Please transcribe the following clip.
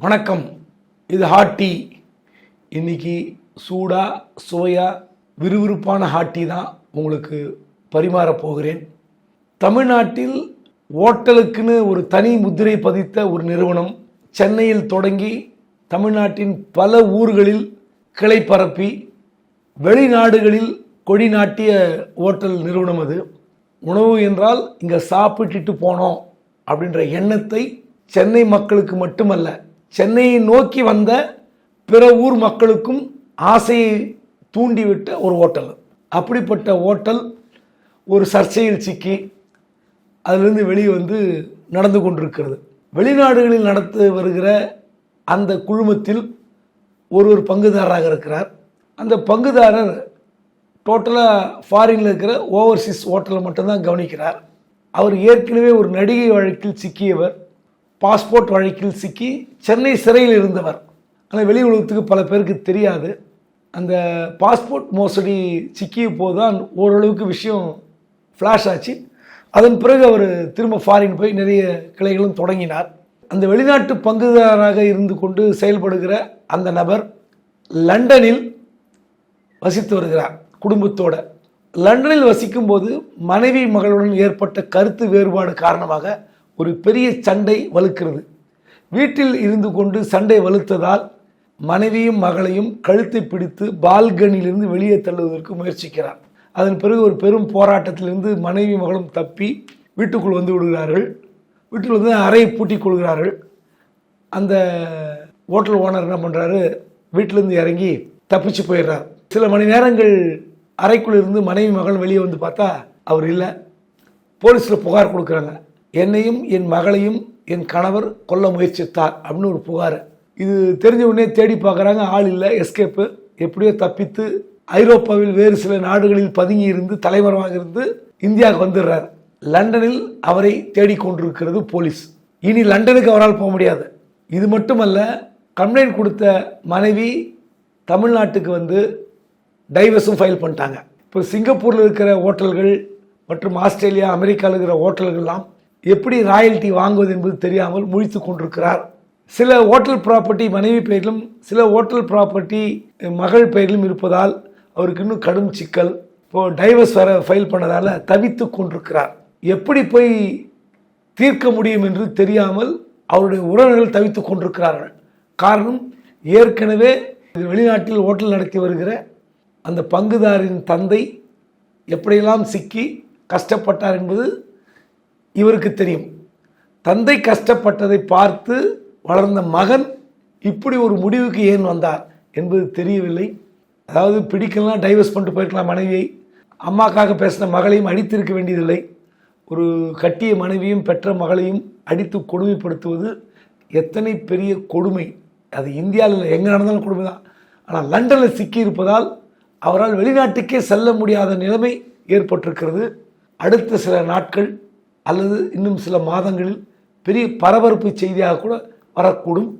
வணக்கம். இது hot tea. இன்னைக்கு சூடாக சுவையாக விறுவிறுப்பான ஹாட் டீ தான் உங்களுக்கு பரிமாறப் போகிறேன். தமிழ்நாட்டில் ஓட்டலுக்குன்னு ஒரு தனி முத்திரை பதித்த ஒரு நிறுவனம் சென்னையில் தொடங்கி தமிழ்நாட்டின் பல ஊர்களில் கிளை பரப்பி வெளிநாடுகளில் கொடி நாட்டிய ஓட்டல் நிறுவனம் அது. உணவு என்றால் இங்கே சாப்பிட்டுட்டு போனோம் அப்படின்ற எண்ணத்தை சென்னை மக்களுக்கு மட்டுமல்ல சென்னையை நோக்கி வந்த பிற ஊர் மக்களுக்கும் ஆசையை தூண்டிவிட்ட ஒரு ஓட்டல் அப்படிப்பட்ட ஓட்டல் ஒரு சர்ச்சையில் சிக்கி அதிலிருந்து வெளியே வந்து நடந்து கொண்டிருக்கிறது. வெளிநாடுகளில் நடத்து வருகிற அந்த குழுமத்தில் ஒருவர் பங்குதாரராக இருக்கிறார். அந்த பங்குதாரர் டோட்டலாக ஃபாரினில் இருக்கிற ஓவர்சீஸ் ஹோட்டலை மட்டும்தான் கவனிக்கிறார். அவர் ஏற்கனவே ஒரு நடிகை வழக்கில் சிக்கியவர். பாஸ்போர்ட் வழக்கில் சிக்கி சென்னை சிறையில் இருந்தவர். ஆனால் வெளி உலகத்துக்கு பல பேருக்கு தெரியாது. அந்த பாஸ்போர்ட் மோசடி சிக்கிய போது தான் ஓரளவுக்கு விஷயம் ஃப்ளாஷ் ஆச்சு. அதன் பிறகு அவர் திரும்ப ஃபாரின் போய் நிறைய கிளைகளும் தொடங்கினார். அந்த வெளிநாட்டு பங்குதாரராக இருந்து கொண்டு செயல்படுகிற அந்த நபர் லண்டனில் வசித்து வருகிறார் குடும்பத்தோட. லண்டனில் வசிக்கும்போது மனைவி மகளுடன் ஏற்பட்ட கருத்து வேறுபாடு காரணமாக ஒரு பெரிய சண்டை வலுக்கிறது. வீட்டில் இருந்து கொண்டு சண்டை வலுத்ததால் மனைவியும் மகளையும் கழுத்தை பிடித்து பால்கனியிலிருந்து வெளியே தள்ளுவதற்கு முயற்சிக்கிறார். அதன் பிறகு ஒரு பெரும் போராட்டத்திலிருந்து மனைவி மகளும் தப்பி வீட்டுக்குள் வந்து விடுகிறார்கள். வீட்டில் வந்து அறையை பூட்டிக் கொள்கிறார்கள். அந்த ஹோட்டல் ஓனர் என்ன பண்ணுறாரு வீட்டிலேருந்து இறங்கி தப்பிச்சு போயிடுறார். சில மணி நேரங்கள் அறைக்குள் இருந்து மனைவி மகள் வெளியே வந்து பார்த்தா அவர் இல்லை. போலீஸில் புகார் கொடுக்குறாங்க. என்னையும் என் மகளையும் என் கணவர் கொல்ல முயற்சித்தார் அப்படின்னு ஒரு புகார். இது தெரிஞ்ச உடனே தேடி பார்க்குறாங்க. ஆள் இல்லை எஸ்கேப்பு எப்படியோ தப்பித்து ஐரோப்பாவில் வேறு சில நாடுகளில் பதுங்கி இருந்து தலைவரமாக இருந்து இந்தியாவுக்கு வந்துடுறார். லண்டனில் அவரை தேடிக்கொண்டிருக்கிறது போலீஸ். இனி லண்டனுக்கு அவரால் போக முடியாது. இது மட்டுமல்ல கம்ப்ளைண்ட் கொடுத்த மனைவி தமிழ்நாட்டுக்கு வந்து டைவர்ஸும் ஃபைல் பண்ணிட்டாங்க. இப்போ சிங்கப்பூரில் இருக்கிற ஹோட்டல்கள் மற்றும் ஆஸ்திரேலியா அமெரிக்காவில் இருக்கிற ஹோட்டல்கள்லாம் எப்படி ராயல்ட்டி வாங்குவது என்பது தெரியாமல் முழித்து கொண்டிருக்கிறார். சில ஹோட்டல் ப்ராப்பர்ட்டி மனைவி பெயரிலும் சில ஹோட்டல் ப்ராப்பர்ட்டி மகள் பெயரிலும் இருப்பதால் அவருக்கு இன்னும் கடும் சிக்கல். இப்போது டைவர்ஸ் வர ஃபைல் பண்ணதால் தவித்து கொண்டிருக்கிறார். எப்படி போய் தீர்க்க முடியும் என்று தெரியாமல் அவருடைய உறவினர்கள் தவித்து கொண்டிருக்கிறார்கள். காரணம் ஏற்கனவே வெளிநாட்டில் ஹோட்டல் நடத்தி வருகிற அந்த பங்குதாரின் தந்தை எப்படியெல்லாம் சிக்கி கஷ்டப்பட்டார் என்பது இவருக்கு தெரியும். தந்தை கஷ்டப்பட்டதை பார்த்து வளர்ந்த மகன் இப்படி ஒரு முடிவுக்கு ஏன் வந்தார் என்பது தெரியவில்லை. அதாவது பிடிக்கலாம் டைவர்ஸ் பண்ணிட்டு போயிருக்கலாம் மனைவியை. அம்மாக்காக பேசின மகளையும் அடித்திருக்க வேண்டியதில்லை. ஒரு கட்டிய மனைவியும் பெற்ற மகளையும் அடித்து கொடுமைப்படுத்துவது எத்தனை பெரிய கொடுமை. அது இந்தியாவில் எங்கே நடந்தாலும் கொடுமை தான் ஆனால் லண்டனில் சிக்கி இருப்பதால் அவரால் வெளிநாட்டுக்கே செல்ல முடியாத நிலைமை ஏற்பட்டிருக்கிறது. அடுத்த சில நாட்கள் அல்லது இன்னும் சில மாதங்களில் பெரிய பரபரப்பு செய்தியாக கூட வரக்கூடும்.